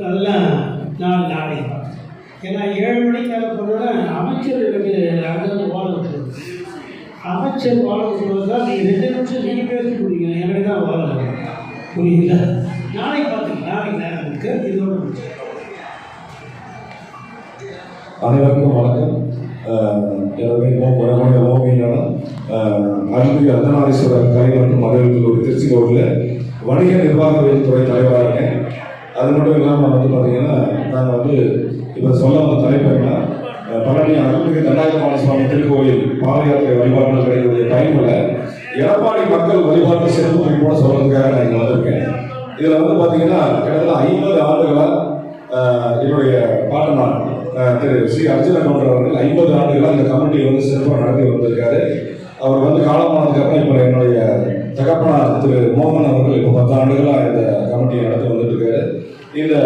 அதெல்லாம் நான் நாளை. ஏன்னா ஏழு மணிக்கு மேலே போனோன்னா அமைச்சர் எனக்கு அங்கே வாழ விட்டுருது அமைச்சர் வாழ விட்டுறது தான் நீங்கள் ரெண்டு நிமிஷம் நீங்கள் பேசி முடியுங்க எனக்கு தான் வாழ புரியுங்களா நாளை பார்த்துங்க நாளைக்கு நேரம் இருக்கு. இதோட முடிச்சு அனைவருக்கும் வணக்கம். அஹ் எனது பெயர் முரகோட ஓவியனான கலை மற்றும் மகளிர் கல்லூரி திருச்சி ரோட்டில் வணிக நிர்வாகவியல் துறை தலைவராக இருக்கேன் அது மட்டும் இல்லாமல் வந்து பார்த்தீங்கன்னா நாங்கள் வந்து இப்போ சொல்ல வந்த தலைப்புனா பழனி அருள்மிகு தண்டாயுதமான சுவாமி திருக்கோயில் பாத வழிபாடுகள் கிடைக்கக்கூடிய டைமில் எடப்பாடி மக்கள் வழிபாட்டு சிறப்பு குறிப்போட சொல்றதுக்காக நான் இங்கே வந்திருக்கேன். இதில் வந்து பார்த்தீங்கன்னா கிட்டத்தட்ட ஐம்பது ஆண்டுகளாக என்னுடைய பாட்டனார் திரு ஸ்ரீ அர்ஜுன கவுண்டர் அவர்கள் ஐம்பது ஆண்டுகளாக இந்த கமிட்டி வந்து சிறப்பாக நடத்தி வந்திருக்காரு. அவர் வந்து காலமானதுக்கு அப்புறம் இப்போ என்னுடைய தகப்பனா திரு மோகன் அவர்கள் இப்போ பத்து ஆண்டுகளாக இந்த கமிட்டியை நடத்தி வந்துட்டு இருக்காரு இந்த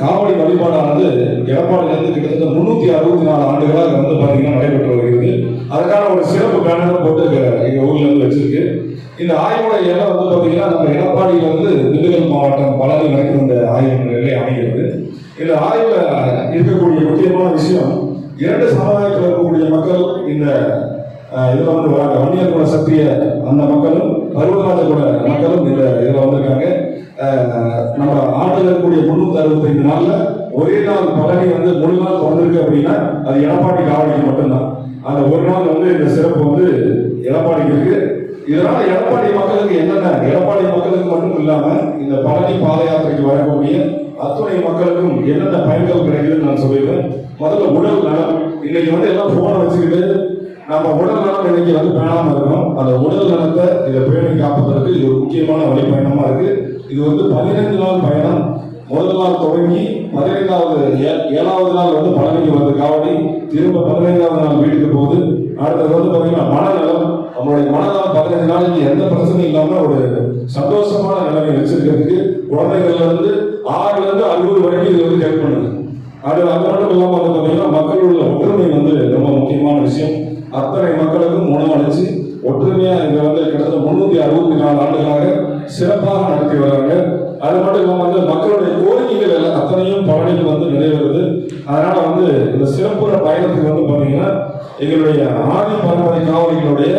காவடி வழிபாடானது எடப்பாடியிலிருந்து கிட்டத்தட்ட முன்னூத்தி அறுபத்தி நாலு ஆண்டுகளாக வந்து பார்த்தீங்கன்னா நடைபெற்று வருகிறது. அதுக்கான ஒரு சிறப்பு பேனர் போட்டு எங்கள் ஊர்ல இருந்து வச்சிருக்கு. இந்த ஆய்வோட இடம் வந்து பார்த்தீங்கன்னா நம்ம எடப்பாடியிலிருந்து திண்டுக்கல் மாவட்டம் பழனி வரைக்கும் இந்த ஆய்வு நிலை அமைகிறது. இந்த ஆய்வில் இருக்கக்கூடிய முக்கியமான விஷயம் இரண்டு சமுதாயத்தில் இருக்கக்கூடிய மக்கள் இந்த இதுல வந்து வராங்க. வன்னியர் குல சத்திய அந்த மக்களும் பருவகால குல மக்களும் இந்த இதுல வந்திருக்காங்க. நம்ம ஆண்டில் இருக்கக்கூடிய முன்னூத்தி அறுபத்தைந்து நாள்ல ஒரே நாள் பழனி வந்து முழு நாள் பிறந்திருக்கு அப்படின்னா அது எடப்பாடி காவடிக்கு மட்டும்தான். அந்த ஒரு நாள் வந்து இந்த சிறப்பு வந்து எடப்பாடிக்கு இருக்கு. இதனால எடப்பாடி மக்களுக்கு என்னென்ன எடப்பாடி மக்களுக்கு மட்டும் இல்லாம இந்த பழனி பாத யாத்திரைக்கு வரக்கூடிய அத்துணை மக்களுக்கும் என்னென்ன பயன்கள் கிடைக்குதுன்னு நான் சொல்லிடுவேன் முதல்ல உடல் நலம். இன்னைக்கு வந்து எல்லாம் போனை வச்சுக்கிட்டு நம்ம உடல் நலம் இன்னைக்கு வந்து பேணாம இருக்கணும் அந்த உடல் நலத்தை இதை பேணி காப்பதற்கு இது ஒரு முக்கியமான வழி இருக்கு. இது வந்து பதினைந்து நாள் பயணம். முதல் நாள் தொடங்கி பதினைந்தாவது ஏ- ஏழாவது நாள் வந்து பழனிக்கு வந்து காவடி திரும்ப பதினைந்தாவது நாள் வீட்டுக்கு போகுது. அடுத்தது வந்து பாத்தீங்கன்னா மனநலம். நம்மளுடைய மனநலம் பதினைந்து நாளைக்கு எந்த பிரச்சனையும் இல்லாம ஒரு சந்தோஷமான நிலைமை வச்சிருக்கிறதுக்கு குழந்தைகள்ல இருந்து ஆறுல இருந்து அறுபது வரைக்கும் இது வந்து ஹெல்ப் பண்ணுது. அது அது மட்டும் இல்லாம வந்து பாத்தீங்கன்னா மக்களுடைய ஒற்றுமை வந்து ரொம்ப முக்கியமான விஷயம். அத்தனை மக்களுக்கும் உணவளிச்சு ஒற்றுமையா இங்க வந்து கிட்டத்தட்ட முன்னூத்தி அறுபத்தி நாலு ஆண்டுகளாக சிறப்பாக நடத்தி வர்றாங்க அது மட்டும் இல்லாம வந்து மக்களுடைய கோரிக்கைகள் எல்லாம் அத்தனையும் பழனிக்கு வந்து நிறைவேறுது. அதனால வந்து இந்த சிறப்புற பயணத்துக்கு வந்து பாத்தீங்கன்னா எங்களுடைய ஆதி பரம்பரை காவலிகளுடைய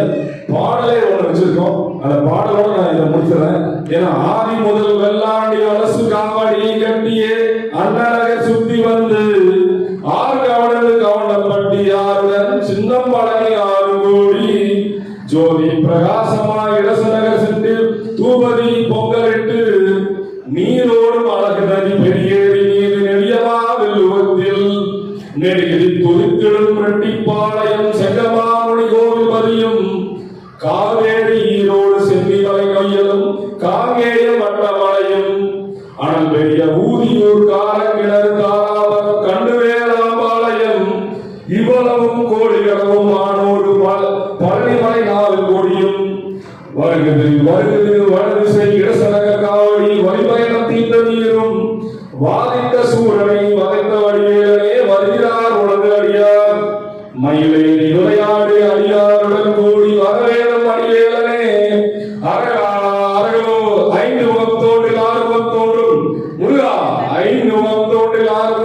பாடலே ஒண்ணு வச்சிருக்கோம். அந்த பாடலோட நான் இதை முடிச்சிடறேன். ஏன்னா ஆதி முதல் வெள்ளாண்டி அரசு காவடியை கட்டியே சுற்றி வந்து ஆறு கவனது கவனப்பட்டி யாருடன் சின்னம் பழனி ஆறு கோடி. ஜோதி பிரகாசமாய் இடசநகர் சென்று தூபதி பொங்கலிட்டு நீரோடும் அழகு நதி பெரியேறி நீர் நெடியமா வெல்லுவத்தில். நெடுகிரி துருக்கிடும் ரெட்டிப்பாளையம் செங்கமாமணி கோவில் பதியும் காவேரி ஈரோடு சென்னிமலை கையலும் காங்கேய மட்டமலையும் அனல் பெரிய ஊதியூர் கோடிகளவும் ஆனோடு பல- பழனிமலை நாலு கோடியும். வருகுது வருகுது செய் இடசலக காவடி வழிபயணம் தீர்ந்த நீரும். வாதித்த சூரனை வதைத்த வடிவேலனே வருகிறார் உலக அடியார். மயிலேறி விளையாடு அடியாருடன் கூடி வரவேணும் அடிவேலனே அரகா அரகோ ஐந்து முகத்தோடு ஆறு முகத்தோடும் முருகா ஐந்து முகத்தோடு ஆறு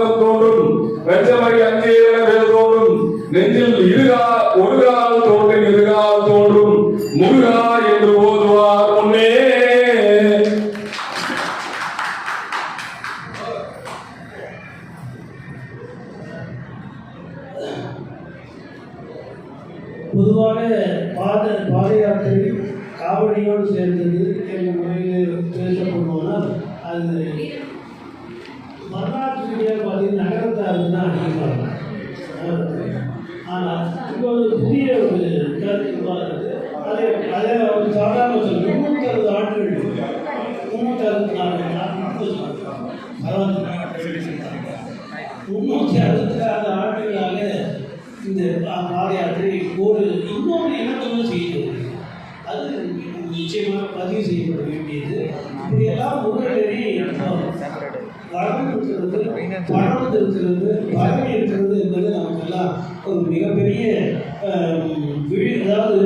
ஓதுவார் பொதுவாக பாத பாத யாத்திரை காவடியோடு சேர்ந்தது என்ற முறையில் பேசப்படுவோம்னால் அது வரலாற்று ரீதியாக பார்த்தீங்கன்னா நகரத்தாருக்கு தான் அதிகமாக. ஆனால் இப்போது புதிய ஒரு கருத்து அதை அதை ஒரு சாதாரண சொல் முன்னூற்றி அறுபது ஆண்டுகள். முன்னூற்றி அறுபத்தி நாலு முப்பது முன்னூற்றி அறுபத்தி நாலு ஆண்டுகளாக இந்த பா- பாத ஒரு இன்னொரு இனத்தமும் செய்கிறது அது நிச்சயமாக பதிவு செய்யப்பட வேண்டியது. இப்படியெல்லாம் முன்னேறி வளர்ந்து இருக்கிறது வளர்ந்து இருக்கிறது பரவி இருக்கிறது என்பது நமக்கெல்லாம் ஒரு மிகப்பெரிய ஆம், விழி அதாவது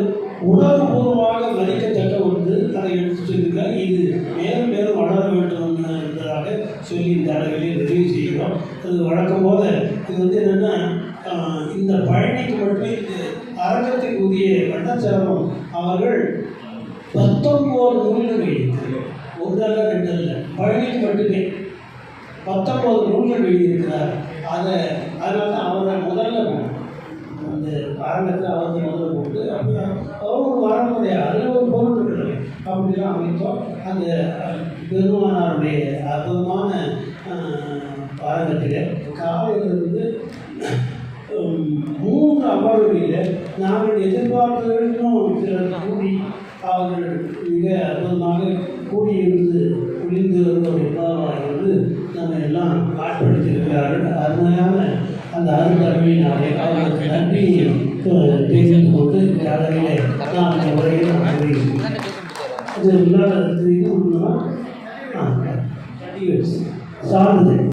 உணர்வுபூர்வமாக நடிக்கத்தக்க ஒன்று அதை எடுத்து சொல்லியிருக்கார் இது மேலும் மேலும் வளர வேண்டும் என்பதாக சொல்லி இந்த அளவிலே நிறைவு செய்கிறோம். அது வழக்கம் போல இது வந்து என்னென்னா இந்த பழனிக்கு மட்டுமே அரங்கத்தின் உரிய கண்ணச்சாரம் அவர்கள் பத்தொம்போது நூல்கள் எழுதியிருக்கிறார் ரெண்டு ரெண்டல்ல பழனிக்கு மட்டுமே பத்தொம்போது நூல்கள் எழுதியிருக்கிறார். அதை அதனால அவரை முதல்ல அந்த அரங்கத்தில் அவருக்கு முதல்ல போட்டு அப்புறம் அவர் வர அதில் ஒரு பொருள் இருக்கிறது அப்படிலாம் அமைத்தோம். அந்த பெருமானாருடைய அற்புதமான அரங்கத்தில் காலையிலிருந்து மூன்று அமர்வுகளில் நாங்கள் எதிர்பார்த்தவர்களும் சிலர் கூடி அவர்கள் மிக அற்புதமாக கூடியிருந்து குளிர்ந்து வருவது அந்த அருந்தன்மையினாலே அவர்களுக்கு நன்றி தெரிந்து கொண்டு இந்த அளவிலே நான் இந்த உரையை இல்லாத சார்ந்தது